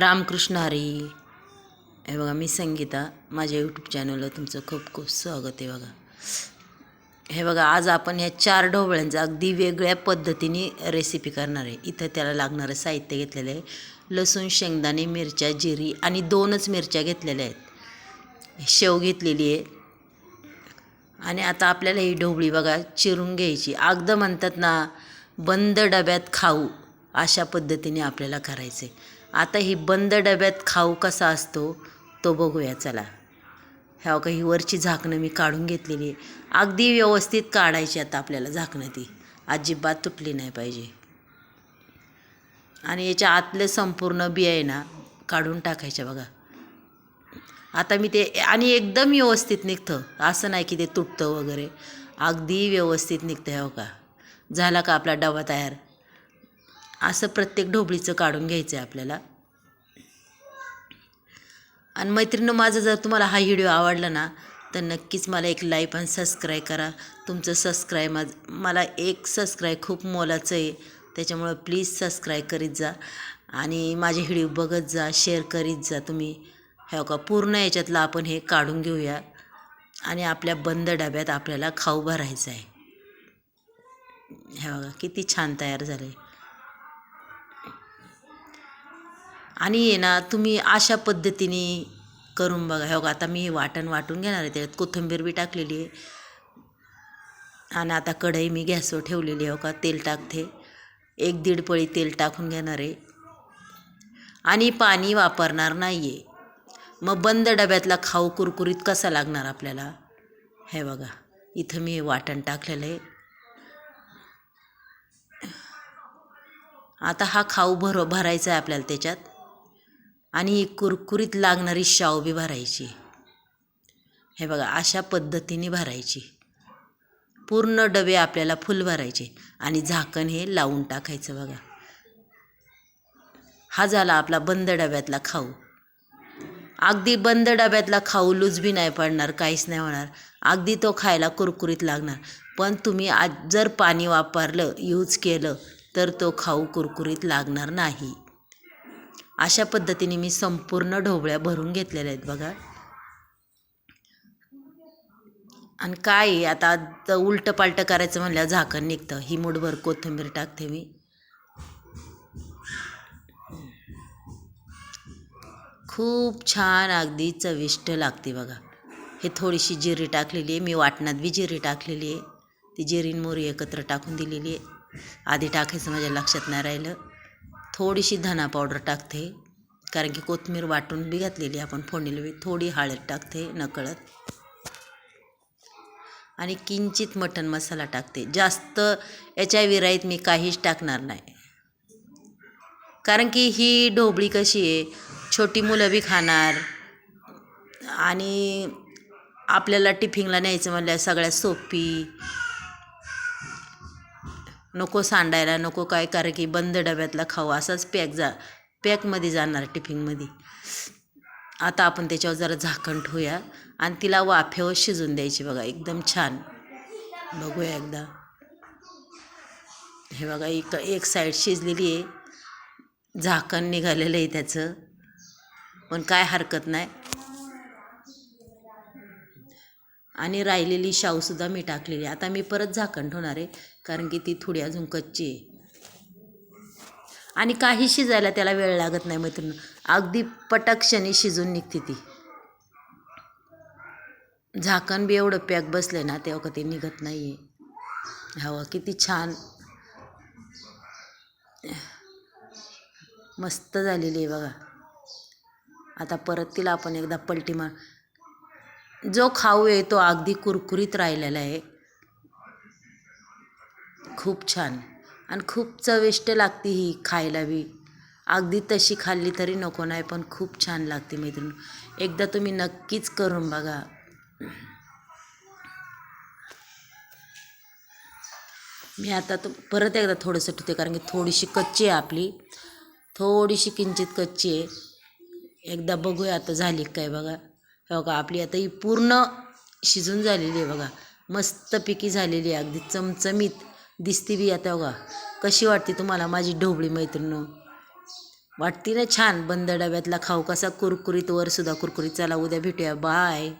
रामकृष्ण हरी. हे बघा मी संगीता माझ्या यूट्यूब चॅनलला तुमचं खूप खूप स्वागत आहे बघा. हे बघा आज आपण ह्या चार ढोबळ्यांचा अगदी वेगळ्या पद्धतीने रेसिपी करणार आहे. इथं त्याला लागणारं साहित्य घेतलेलं आहे. लसूण शेंगदाणे मिरच्या जिरी आणि दोनच मिरच्या घेतलेल्या आहेत. शेव घेतलेली आहे. आणि आता आपल्याला ही ढोबळी बघा चिरून घ्यायची. अगदी म्हणतात ना बंद डब्यात खाऊ. अशा पद्धतीने आपल्याला करायचे आता ही बंद डब्यात खाऊ कसा असतो तो बघूया चला. ह्या का ही वरची झाकणं मी काढून घेतलेली आहे. अगदी व्यवस्थित काढायची आता आपल्याला झाकणं ती. अजिबात तुटली नाही पाहिजे. आणि याच्या आतले संपूर्ण बिया आहे ना काढून टाकायच्या बघा. आता मी ते आणि एकदम व्यवस्थित निघतं. असं नाही की ते तुटतं वगैरे. अगदी व्यवस्थित निघतं हो का झाला का आपला डबा तयार? असं प्रत्येक ढोबळीचं काढून घ्यायचं आहे आपल्याला. आणि मैत्रिणी माझं जर तुम्हाला हा व्हिडिओ आवडला ना तर नक्कीच मला एक लाईक आणि सबस्क्राईब करा. तुमचं सबस्क्राईब माझ मला एक सबस्क्राईब खूप मोलाचं आहे. त्याच्यामुळं प्लीज सबस्क्राईब करीत जा. आणि माझे व्हिडिओ बघत जा शेअर करीत जा तुम्ही. हे का? पूर्ण याच्यातलं आपण हे काढून घेऊया. आणि आपल्या बंद डब्यात आपल्याला खाऊ भरायचं आहे हे हो बघा किती छान तयार झालं आहे आणि ये ना तुम्ही अशा पद्धतीने करून बघा. हे बघा आता मी हे वाटण वाटून घेणार आहे त्याच्यात कोथिंबीर बी टाकलेली आहे. आणि आता कढई मी गॅसवर ठेवलेली आहे हो का तेल टाकते. एक दीड पळी तेल टाकून घेणार आहे. आणि पाणी वापरणार नाही आहे मग बंद डब्यातला खाऊ कुरकुरीत कसा लागणार आपल्याला? हे बघा इथं मी हे वाटण टाकलेलं आहे. आता हा खाऊ भर भरायचा आहे आपल्याला त्याच्यात. आणि ही कुरकुरीत लागणारी शाव बी भरायची. हे बघा अशा पद्धतीने भरायची. पूर्ण डबे आपल्याला फुल भरायचे आणि झाकण हे लावून टाकायचं बघा. हा झाला आपला बंद डब्यातला खाऊ. अगदी बंद डब्यातला खाऊ लूज बी नाही पडणार काहीच नाही होणार. अगदी तो खायला कुरकुरीत लागणार. पण तुम्ही आज जर पाणी वापरलं यूज केलं तर तो खाऊ कुरकुरीत लागणार नाही. अशा पद्धतीने मी संपूर्ण ढोबळ्या भरून घेतलेल्या आहेत बघा. आणि काय आता उलटं पालटं करायचं म्हणल्यावर झाकण निघतं. ही मुठभर कोथिंबीर टाकते मी. खूप छान अगदी चविष्ट लागते बघा. हे थोडीशी जिरी टाकलेली आहे. मी वाटणात बी जिरी टाकलेली आहे. ती जिरीन मोरी एकत्र टाकून दिलेली आहे. आधी टाकायचं माझ्या लक्षात नाही राहिलं. थोडीशी धना पावडर टाकते. कारण की कोथिंबीर वाटून बी घातलेली आपण फोडणीला बी. थोडी हळद टाकते नकळत. आणि किंचित मटण मसाला टाकते. जास्त याच्या विराईत मी काहीच टाकणार नाही. कारण की ही ढोबळी कशी आहे छोटी मुलं बी खाणार. आणि आपल्याला टिफिनला न्यायचं म्हणल्या सगळ्यात सोपी नको सांडायला नको काय कारण की बंद डब्यातला खाऊ असाच पॅक जा पॅकमध्ये जाणार टिफिनमध्ये. आता आपण त्याच्यावर जरा झाकण ठेवूया आणि तिला वाफेवर शिजून द्यायची बघा एकदम छान. बघूया एकदा. हे बघा एक एक साईड शिजलेली आहे. झाकण निघालेलं आहे त्याचं. पण काय हरकत नाही. आणि राहिलेली शावसुद्धा मी टाकलेली. आता मी परत झाकण ठेवणार आहे कारण की ती थोडी अजून कच्ची आहे. आणि काही शिजायला त्याला वेळ लागत नाही मैत्रीण अगदी पटाक्षणी शिजून निघते ती. झाकण बी एवढं पॅक बसलं ना तेव्हा का ते निघत नाही आहे हवा किती छान. मस्त झालेली आहे बघा. आता परत तिला आपण एकदा पलटी मार जो खाऊ आहे तो अगदी कुरकुरीत राहिलेला आहे. खूप छान. आणि खूप चविष्ट लागते ही खायला बी. अगदी तशी खाल्ली तरी नको नाही पण खूप छान लागते मैत्रीण. एकदा तुम्ही नक्कीच करून बघा. मी आता तो परत एकदा थोडंसं ठेवते कारण की थोडीशी कच्ची आहे आपली. थोडीशी किंचित कच्ची आहे. एकदा बघूया आता झाली काय बघा. हे बघा आपली आता ही पूर्ण शिजून झालेली आहे बघा. मस्त पिकी झालेली आहे अगदी चमचमीत दिसते बी आता बघा. कशी वाटते तुम्हाला माझी ढोबळी मैत्रीण वाटती ना छान बंद डब्यातला खाऊ कसा कुरकुरीत वर सुद्धा कुरकुरीत. चला उद्या भेटूया. बाय